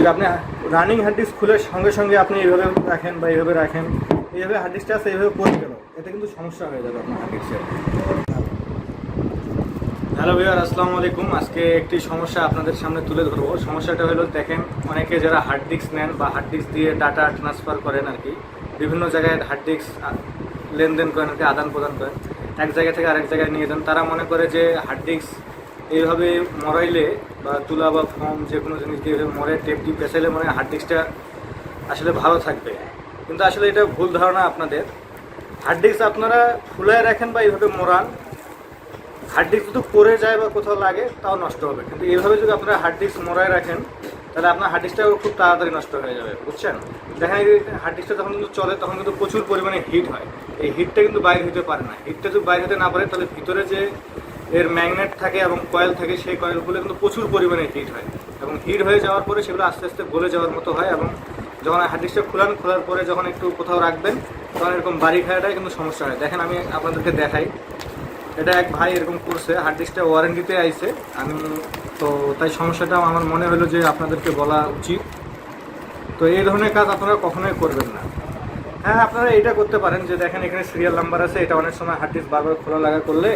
যদি আপনি running hard disk খুলে সঙ্গে সঙ্গে আপনি এইভাবে রাখেন বা এইভাবে রাখেন, এইভাবে হার্ড ডিস্কটা আছে, এইভাবে পড়ে গেল, এতে কিন্তু সমস্যা হয়ে যাবে আপনার হার্ড ডিস্কের হ্যালো ভিউয়ার আসসালামু আলাইকুম। আজকে একটি সমস্যা আপনাদের সামনে তুলে ধরবো। সমস্যাটা হলো, দেখেন অনেকে যারা হার্ড ডিস্ক নেন বা হার্ড ডিস্ক দিয়ে ডাটা ট্রান্সফার করেন আর কি, বিভিন্ন জায়গায় হার্ড ডিস্ক লেনদেন করেন আর কি আদান প্রদান করেন। এক জায়গা থেকে আরেক জায়গায় নিয়ে যান। তারা মনে করে যে হার্ড ডিস্ক এইভাবে মরাইলে বা তুলা বা ফর্ম যে কোনো জিনিস দিয়ে মরে টেপ দিয়ে পেঁচাইলে মনে হার্ড ডিস্কটা আসলে ভালো থাকবে। কিন্তু আসলে এটা ভুল ধারণা আপনাদের। হার্ড ডিস্ক আপনারা ফুলায় রাখেন বা এইভাবে মোড়ান হার্ড ডিস্ক যদি পড়ে যায় বা কোথাও লাগে, তাও নষ্ট হবে। কিন্তু এইভাবে যদি আপনারা হার্ড ডিস্ক মোড়ায় রাখেন, তাহলে আপনার হার্ড ডিস্কটাও খুব তাড়াতাড়ি নষ্ট হয়ে যাবে, বুঝছেন? দেখেন হার্ড ডিস্কটা যখন কিন্তু চলে, তখন কিন্তু প্রচুর পরিমাণে হিট হয়। এই হিটটা কিন্তু বাইরে হতে পারে না। হিটটা যদি বাইরে হতে না পারে, তাহলে ভিতরে যে এর ম্যাগনেট থাকে এবং কয়েল থাকে, সেই কয়েলগুলো কিন্তু প্রচুর পরিমাণে হিট হয়। এবং হিট হয়ে যাওয়ার পরে সেগুলো আস্তে আস্তে গলে যাওয়ার মতো হয় এবং যখন হার্ড ডিস্কটা খোলান, খোলার পরে যখন একটু কোথাও রাখবেন, তখন এরকম বাড়ি খাওয়াটাই কিন্তু সমস্যা হয়। দেখেন আমি আপনাদেরকে দেখাই। এটা এক ভাই এরকম করছে, হার্ড ডিস্কটা ওয়ারেন্টিতে আইছে। আমি তো তাই সমস্যাটা আমার মনে হলো যে আপনাদেরকে বলা উচিত। তো এই ধরনের কাজ আপনারা কখনোই করবেন না। হ্যাঁ আপনারা এটা করতে পারেন যে দেখেন এখানে সিরিয়াল নাম্বার আছে, এটা অনেক সময় হার্ড ডিস্ক বারবার খোলা লাগা করলে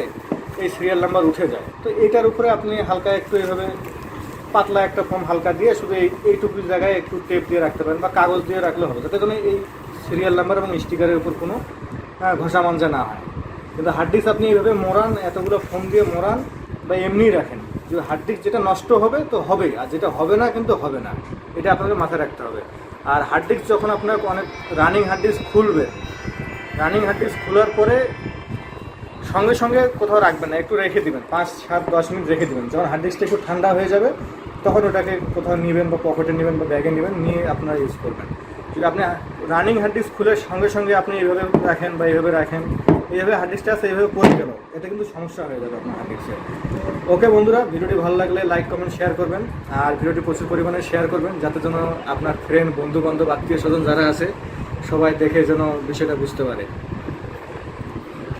এই সিরিয়াল নাম্বার উঠে যায়। তো এটার উপরে আপনি হালকা একটু এইভাবে পাতলা একটা ফর্ম হালকা দিয়ে শুধু এই এইটুকু জায়গায় একটু টেপ দিয়ে রাখতে পারেন বা কাগজ দিয়ে রাখলে হবে। যাতে কোনো এই সিরিয়াল নাম্বার এবং স্টিকারের উপর কোনো ঘষা মাঞ্জা না হয়। কিন্তু হার্ড ডিস্ক আপনি এইভাবে মোড়ান, এতগুলো ফোন দিয়ে মোড়ান বা এমনিই রাখেন। যে হার্ড ডিস্ক যেটা নষ্ট হবে, তো হবে আর যেটা হবে না, কিন্তু হবে না। এটা আপনাকে মাথায় রাখতে হবে। আর হার্ড ডিস্ক যখন আপনার অনেক রানিং হার্ড ডিস্ক খুলবে রানিং হার্ড ডিস্ক খোলার পরে সঙ্গে সঙ্গে কোথাও রাখবেন না, একটু রেখে দিবেন, পাঁচ, সাত, দশ মিনিট রেখে দিবেন। যখন হার্ড ডিস্কটা একটু ঠান্ডা হয়ে যাবে, তখন ওটাকে কোথাও নেবেন বা পকেটে নেবেন বা ব্যাগে নেবেন, নিয়ে আপনারা ইউজ করবেন। যদি আপনি রানিং হার্ড ডিস্ক খুলে সঙ্গে সঙ্গে আপনি এইভাবে রাখেন বা এইভাবে রাখেন, এইভাবে হার্ড ডিস্কটা আছে, এইভাবে পড়ে গেল, এতে কিন্তু সমস্যা হয়ে যাবে আপনার হার্ড ওকে বন্ধুরা, ভিডিওটি ভালো লাগলে লাইক কমেন্ট শেয়ার করবেন, আর ভিডিওটি প্রচুর পরিমাণে শেয়ার করবেন, যাতে যেন আপনার ফ্রেন্ড বন্ধু বান্ধব আত্মীয় স্বজন যারা আছে, সবাই দেখে যেন বিষয়টা বুঝতে পারে।